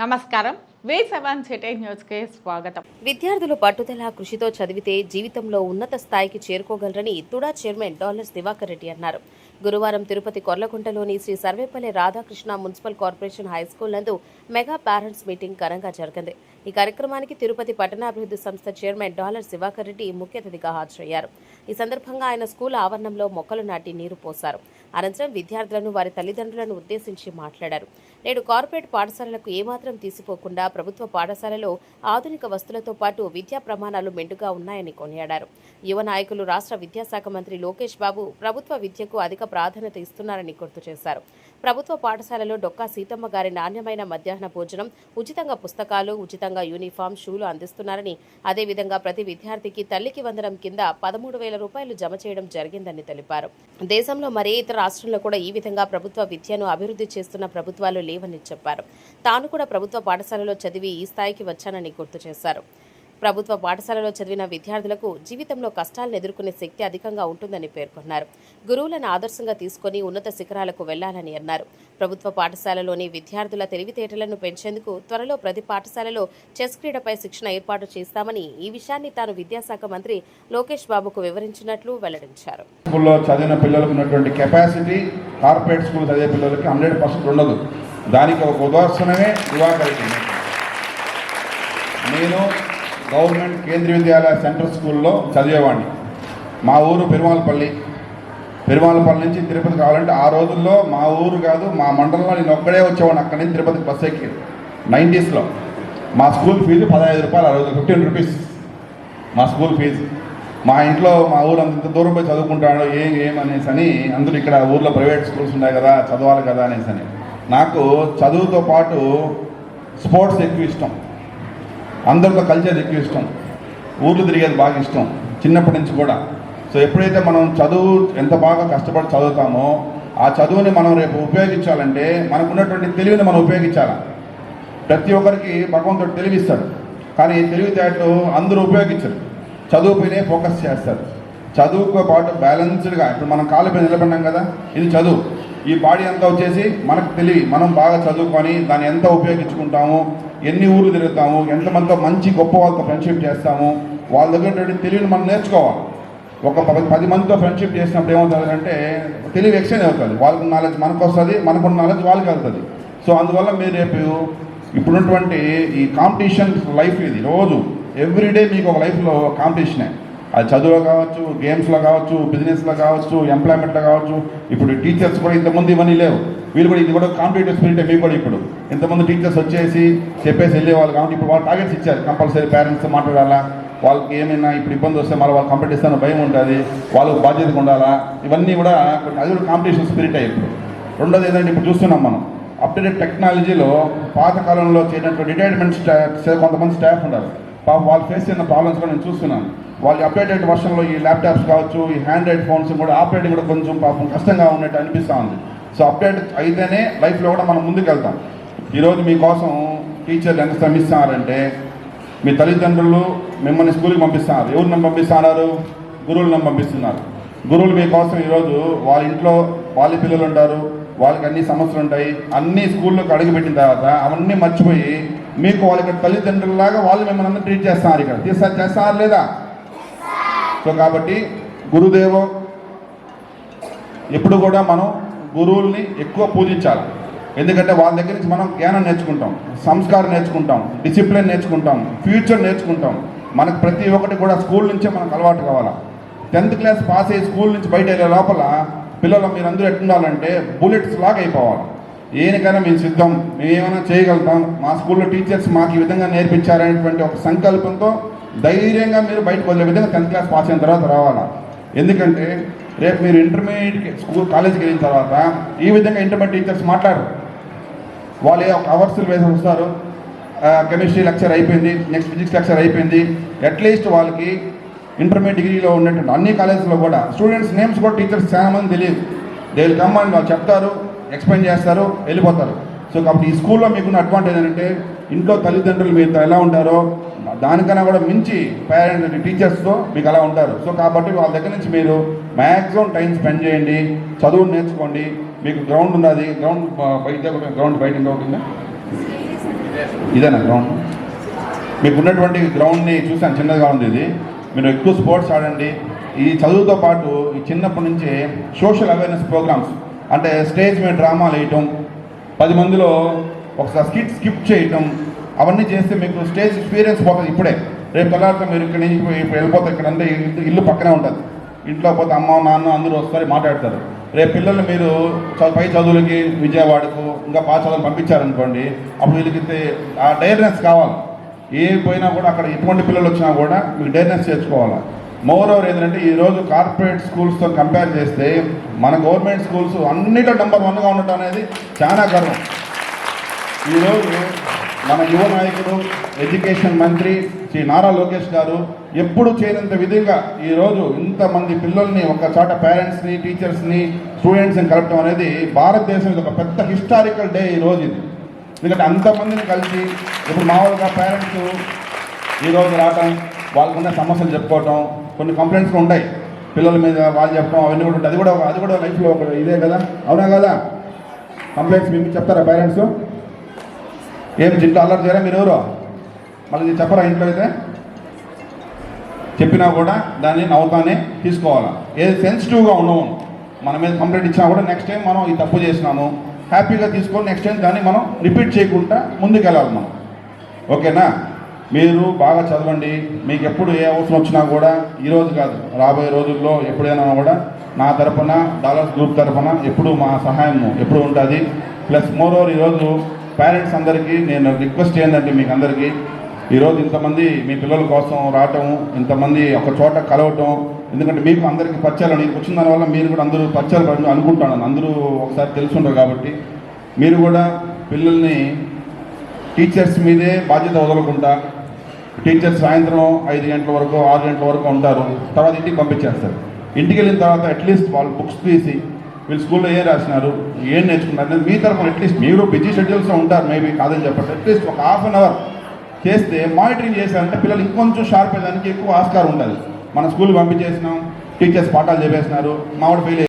నమస్కారం. Way seven city న్యూస్కి స్వాగతం. విద్యార్థులు పట్టుదల కృషితో చదివితే జీవితంలో ఉన్నత స్థాయికి చేరుకోగలరని తుడా చైర్మన్ డాలర్స్ దివాకర్ రెడ్డి అన్నారు. గురువారం Tirupati కొర్లకుంటలోని Sri Sarvepalli Radhakrishna municipal corporation high school నందు మెగా పేరెంట్స్ మీటింగ్ ఘనంగా జరిగింది. ఈ కార్యక్రమానికి తిరుపతి పట్టణాభివృద్ధి సంస్థ చైర్మన్ డాలర్ దివాకర్ రెడ్డి ముఖ్య అతిథిగా హాజరయ్యారు. ఈ సందర్భంగా ఆయన స్కూల్ ఆవరణంలో మొక్కలు నాటి నీరు పోశారు. అనంతరం విద్యార్థులను వారి తల్లిదండ్రులను ఉద్దేశించి మాట్లాడారు. నేడు కార్పొరేట్ పాఠశాలలకు ఏమాత్రం తీసిపోకుండా ప్రభుత్వ పాఠశాలలో ఆధునిక వస్తువులతో పాటు విద్యా ప్రమాణాలు మెండుగా ఉన్నాయని కొనియాడారు. యువ నాయకులు రాష్ట్ర విద్యాశాఖ మంత్రి లోకేష్ బాబు ప్రభుత్వ విద్యకు అధిక ప్రాధాన్యత ఇస్తున్నారని గుర్తు చేశారు. ప్రభుత్వ పాఠశాలలో డొక్కా సీతమ్మ గారి నాణ్యమైన మధ్యాహ్న భోజనం ఉచితంగా పుస్తకాలు ఉచితంగా యూనిఫామ్ షూలు అందిస్తున్నారని అదేవిధంగా ప్రతి విద్యార్థికి తల్లికి వందనం కింద పదమూడు వేల రూపాయలు జమ చేయడం జరిగిందని తెలిపారు. దేశంలో మరే ఇతర రాష్ట్రంలో కూడా ఈ విధంగా ప్రభుత్వ విద్యను అభివృద్ధి చేస్తున్న ప్రభుత్వాలు లేవని చెప్పారు. తాను కూడా ప్రభుత్వ పాఠశాలలో చదివి ఈ స్థాయికి వచ్చానని గుర్తు చేశారు. ప్రభుత్వ పాఠశాలలో చదివిన విద్యార్థులకు జీవితంలో కష్టాలను ఎదుర్కొనే శక్తి అధికంగా ఉంటుందని పేర్కొన్నారు. గురువులను ఆదర్శంగా తీసుకొని ఉన్నత శిఖరాలకు వెళ్ళాలని అన్నారు. ప్రభుత్వ పాఠశాలలోని విద్యార్థుల తెలివితేటలను పెంచేందుకు త్వరలో ప్రతి పాఠశాలలో చెస్ క్రీడపై శిక్షణ ఏర్పాటు చేస్తామని ఈ విషయాన్ని తాను విద్యాశాఖ మంత్రి లోకేష్ బాబుకు వివరించినట్లు వెల్లడించారు. స్కూల్లో చదివిన పిల్లలకు ఉన్నటువంటి కెపాసిటీ కార్పొరేట్ స్కూల్ చదివే పిల్లలకి హండ్రెడ్ పర్సెంట్ ఉండదు. దానికి ఒక ఉదాహరణమే దివాకర్ నేను గవర్నమెంట్ కేంద్రీయ విద్యాలయ సెంట్రల్ స్కూల్లో చదివేవాడిని. మా ఊరు పెరుమాలపల్లి పెరుమాలపల్లి నుంచి తిరుపతి కావాలంటే ఆ రోజుల్లో మా ఊరు కాదు మా మండలంలో నేను ఒక్కడే వచ్చేవాడిని. అక్కడి నుంచి తిరుపతికి బస్సు ఎక్కి నైంటీస్లో. మా స్కూల్ ఫీజు పదహైదు రూపాయలు ఆ రోజు ఫిఫ్టీన్ రూపీస్. మా స్కూల్ ఫీజు. మా ఇంట్లో మా ఊరు అంత దూరం పోయి చదువుకుంటాడు ఏం ఏం అనేసి అని అందరూ ఇక్కడ ఊర్లో ప్రైవేట్ స్కూల్స్ ఉన్నాయి కదా చదవాలి కదా అనేసి అని. నాకు చదువుతో పాటు స్పోర్ట్స్ ఎక్కువ ఇష్టం. అందరితో కల్చర్ ఎక్కువ ఇష్టం. ఊర్లు తిరిగేది బాగా ఇష్టం చిన్నప్పటి నుంచి కూడా. సో ఎప్పుడైతే మనం చదువు ఎంత బాగా కష్టపడి చదువుతామో ఆ చదువుని మనం రేపు ఉపయోగించాలంటే మనకున్నటువంటి తెలివిని మనం ఉపయోగించాలి? ప్రతి ఒక్కరికి భగవంతుడు తెలివిస్తాడు కానీ తెలివితేటలు అందరూ ఉపయోగించరు. చదువుపైనే ఫోకస్ చేస్తారు. చదువుతో పాటు బ్యాలెన్స్డ్గా ఇప్పుడు మనం కాళ్ళపై నిలబడినాం కదా ఇది చదువు. ఈ బాడీ అంతా వచ్చేసి మనకు తెలివి మనం బాగా చదువుకొని దాన్ని ఎంత ఉపయోగించుకుంటాము ఎన్ని ఊర్లు తిరుగుతాము ఎంతమందితో మంచి గొప్ప వాళ్ళతో ఫ్రెండ్షిప్ చేస్తాము వాళ్ళ దగ్గర తెలివిని మనం నేర్చుకోవాలి. ఒక పది పది మందితో ఫ్రెండ్షిప్ చేసినప్పుడు ఏమవుతుంది అంటే తెలివి ఎక్స్చేంజ్ అవుతుంది. వాళ్ళకు నాలెడ్జ్ మనకు వస్తుంది మనకున్న నాలెడ్జ్ వాళ్ళకి వెళ్తుంది. సో అందువల్ల మీరు రేపు ఇప్పుడున్నటువంటి ఈ కాంపిటీషన్ లైఫ్ ఇది. రోజు ఎవ్రీడే మీకు ఒక లైఫ్లో కాంపిటీషనే అది చదువులో కావచ్చు గేమ్స్లో కావచ్చు బిజినెస్లో కావచ్చు ఎంప్లాయ్మెంట్లో కావచ్చు ఇప్పుడు టీచర్స్ కూడా ఇంతకుముందు ఇవన్నీ లేవు. వీళ్ళు కూడా ఇది కూడా కాంపిటేటివ్ స్పిరిట్ మీకు కూడా ఇప్పుడు. ఇంతమంది టీచర్స్ వచ్చేసి చెప్పేసి వెళ్ళేవాళ్ళు కాబట్టి ఇప్పుడు వాళ్ళు టార్గెట్స్ ఇచ్చారు. కంపల్సరీ పేరెంట్స్ మాట్లాడాలా? వాళ్ళకి ఏమైనా ఇప్పుడు ఇబ్బంది వస్తే మళ్ళీ వాళ్ళు కాంపిటీషన్ భయం ఉంటుంది. వాళ్ళకి బాధ్యతగా ఉండాలా? ఇవన్నీ కూడా అది కూడా కాంపిటీషన్ స్పిరిట్ ఇప్పుడు. రెండోది ఏంటంటే ఇప్పుడు చూస్తున్నాం మనం. అప్డేటెడ్ టెక్నాలజీలో పాతకాలంలో చేయడానికి చేయనటువంటి రిటైర్మెంట్ స్టాఫ్ కొంతమంది స్టాఫ్ ఉంటారు పాపం వాళ్ళు ఫేస్ చేసిన ప్రాబ్లమ్స్ కూడా నేను చూస్తున్నాను. వాళ్ళు అప్డేటెడ్ వర్షన్లో ఈ ల్యాప్టాప్స్ కావచ్చు ఈ హ్యాండ్రైడ్ ఫోన్స్ కూడా ఆపరేటింగ్ కూడా కొంచెం పాపం కష్టంగా ఉన్నట్టు అనిపిస్తూ ఉంది. సో అప్డేట్ అయితేనే లైఫ్లో కూడా మనం ముందుకు వెళ్తాం ఈరోజు మీకోసం టీచర్లు ఎంత శ్రమిస్తున్నారంటే మీ తల్లిదండ్రులు మిమ్మల్ని స్కూల్కి పంపిస్తున్నారు. ఎవరిని పంపిస్తున్నారు? గురువులను పంపిస్తున్నారు. గురువులు మీకోసం ఈరోజు వాళ్ళ ఇంట్లో వాళ్ళ పిల్లలు ఉంటారు వాళ్ళకి అన్ని సమస్యలు ఉంటాయి అన్ని స్కూల్లోకి అడుగుపెట్టిన తర్వాత అవన్నీ మర్చిపోయి మీకు వాళ్ళకి తల్లిదండ్రులలాగా వాళ్ళు మిమ్మల్ని అందరూ ట్రీట్ చేస్తున్నారు ఇక్కడ. తీస్తారు చేస్తున్నారు లేదా? సో కాబట్టి గురుదేవో ఎప్పుడు కూడా మనం గురువుల్ని ఎక్కువ పూజించాలి. ఎందుకంటే వాళ్ళ దగ్గర నుంచి మనం జ్ఞానం నేర్చుకుంటాం సంస్కారం నేర్చుకుంటాం డిసిప్లిన్ నేర్చుకుంటాం ఫ్యూచర్ నేర్చుకుంటాం. మనకు ప్రతి ఒక్కటి కూడా స్కూల్ నుంచే మనకు అలవాటు కావాలా? టెన్త్ క్లాస్ పాస్ అయ్యి స్కూల్ నుంచి బయట వెళ్ళే లోపల పిల్లలు మీరందరూ ఎట్టుండాలంటే బుల్లెట్స్ లాగా అయిపోవాలి. ఏనికైనా మేము సిద్ధం మేము ఏమైనా చేయగలుగుతాం. మా స్కూల్లో టీచర్స్ మాకు ఈ విధంగా నేర్పించారనేటువంటి ఒక సంకల్పంతో ధైర్యంగా మీరు బయటకు వదిలే విధంగా టెన్త్ క్లాస్ పాస్ అయిన తర్వాత రావాలా? ఎందుకంటే రేపు మీరు ఇంటర్మీడియట్ స్కూల్ కాలేజీకి వెళ్ళిన తర్వాత ఈ విధంగా ఇంటర్మీడియట్ టీచర్స్ మాట్లాడరు. వాళ్ళు ఏ ఒక అవర్స్లు వేసి వస్తారు. కెమిస్ట్రీ లెక్చర్ అయిపోయింది నెక్స్ట్ ఫిజిక్స్ లెక్చర్ అయిపోయింది. అట్లీస్ట్ వాళ్ళకి ఇంటర్మీడియట్ డిగ్రీలో ఉన్నటువంటి అన్ని కాలేజెస్లో కూడా స్టూడెంట్స్ నేమ్స్ కూడా టీచర్స్ చాలా మంది తెలియదు. దే విల్ కమ్ అని వాళ్ళు చెప్తారు ఎక్స్ప్లెయిన్ చేస్తారు వెళ్ళిపోతారు. సో కాబట్టి ఈ స్కూల్లో మీకున్న అడ్వాంటేజ్ ఏంటంటే ఇంట్లో తల్లిదండ్రులు మీతో ఎలా ఉంటారో దానికన్నా కూడా మించి పేరెంట్స్ టీచర్స్తో మీకు అలా ఉంటారు. సో కాబట్టి వాళ్ళ దగ్గర నుంచి మీరు మ్యాక్సిమం టైం స్పెండ్ చేయండి చదువు నేర్చుకోండి మీకు గ్రౌండ్ ఉన్నది గ్రౌండ్ బయట గ్రౌండ్ బయట ఉంటుందా ఇదేనా గ్రౌండ్ మీకు ఉన్నటువంటి గ్రౌండ్ని చూసాను చిన్నగా ఉంది ఇది. మీరు ఎక్కువ స్పోర్ట్స్ ఆడండి. ఈ చదువుతో పాటు ఈ చిన్నప్పటి నుంచే సోషల్ అవేర్నెస్ ప్రోగ్రామ్స్ అంటే స్టేజ్ మీద డ్రామాలు వేయటం పది మందిలో ఒకసారి స్కిట్ స్కిప్ చేయటం అవన్నీ చేస్తే మీకు స్టేజ్ ఎక్స్పీరియన్స్ పోతుంది ఇప్పుడే. రేపు తెల్లారితో మీరు ఇక్కడ నుంచి ఇప్పుడు వెళ్ళిపోతే ఇక్కడ అంటే ఇల్లు- పక్కనే ఉంటుంది. ఇంట్లో పోతే అమ్మ నాన్న అందరూ వస్తారు మాట్లాడతారు. రేపు పిల్లల్ని మీరు పై చదువులకి విజయవాడకు ఇంకా పాత పంపించారనుకోండి అప్పుడు వీళ్ళకి ఆ డైర్నెస్ కావాలి. ఏ పోయినా కూడా అక్కడ ఎటువంటి పిల్లలు వచ్చినా కూడా మీకు డైర్నెస్ చేర్చుకోవాలి. మోర్ ఓవర్ ఏంటంటే ఈరోజు కార్పొరేట్ స్కూల్స్తో కంపేర్ చేస్తే మన గవర్నమెంట్ స్కూల్స్ అన్నిట్లో నెంబర్ వన్గా ఉండటం అనేది చాలా గర్వం. ఈరోజు మన యువ నాయకుడు ఎడ్యుకేషన్ మంత్రి శ్రీ నారా లోకేష్ గారు ఎప్పుడు చేయనంత విధంగా ఈరోజు ఇంతమంది పిల్లల్ని ఒక చోట పేరెంట్స్ని టీచర్స్ని స్టూడెంట్స్ని కలపడం అనేది భారతదేశం ఇది ఒక పెద్ద హిస్టారికల్ డే ఈ రోజు ఇది. ఎందుకంటే అంతమందిని కలిసి ఇప్పుడు మామూలుగా పేరెంట్స్ ఈరోజు రావటం వాళ్ళకున్న సమస్యలు చెప్పుకోవటం కొన్ని కంప్లైంట్స్ ఉంటాయి. పిల్లల మీద వాళ్ళు చెప్పడం అవన్నీ కూడా ఉంటాయి. అది కూడా అది కూడా లైఫ్లో ఒక ఇదే కదా? అవునా కదా? కంప్లైంట్స్ మేము చెప్తారా పేరెంట్స్ ఏం ఇంట్లో అల్లరి చేయరా మీరు ఎవరు? మళ్ళీ ఇది చెప్పరా ఇంట్లో అయితే? చెప్పినా కూడా దాన్ని నవ్వుతానే తీసుకోవాలా. ఏది సెన్సిటివ్గా ఉన్నాము మన మీద కంప్లైంట్ ఇచ్చినా కూడా నెక్స్ట్ టైం మనం ఈ తప్పు చేసినాము హ్యాపీగా తీసుకొని నెక్స్ట్ టైం దాన్ని మనం రిపీట్ చేయకుండా ముందుకెళ్ళాలి మనం. ఓకేనా? మీరు బాగా చదవండి. మీకు ఎప్పుడు ఏ అవసరం వచ్చినా కూడా ఈరోజు కాదు రాబోయే రోజుల్లో ఎప్పుడైనా కూడా నా తరపున డాలర్స్ గ్రూప్ తరపున ఎప్పుడు మా సహాయం ఎప్పుడు ఉంటుంది? ప్లస్ మోర్ ఓవర్ ఈరోజు పేరెంట్స్ అందరికీ నేను రిక్వెస్ట్ ఏంటంటే మీకు అందరికీ ఈరోజు ఇంతమంది మీ పిల్లల కోసం రావటం ఇంతమంది ఒక చోట కలవటం ఎందుకంటే మీకు అందరికీ పరిచయాలు నేను వచ్చిన దానివల్ల మీరు కూడా అందరూ పరిచయాలు పడి అనుకుంటాను. అందరూ ఒకసారి తెలుసుంటారు కాబట్టి మీరు కూడా పిల్లల్ని టీచర్స్ మీదే బాధ్యత వదలకుండా టీచర్స్ సాయంత్రం ఐదు గంటల వరకు ఆరు గంటల వరకు ఉంటారు. తర్వాత ఇంటికి పంపించేస్తారు. ఇంటికి వెళ్ళిన తర్వాత అట్లీస్ట్ వాళ్ళు బుక్స్ తీసి వీళ్ళు స్కూల్లో ఏం రాసినారు ఏం నేర్చుకున్నారు అనేది మీ తరఫున అట్లీస్ట్ మీరు బిజీ షెడ్యూల్స్లో ఉంటారు మేబీ కాదని చెప్పండి. అట్లీస్ట్ ఒక హాఫ్ అన్ అవర్ చేస్తే మానిటరింగ్ చేశారంటే పిల్లలు ఇంకొంచెం షార్ప్ అయ్యేదానికి ఎక్కువ ఆస్కారం ఉండాలి. మన స్కూల్ పంపించేసినాం టీచర్స్ పాఠాలు చెప్పేసినారు మావాడు ఫెయిల్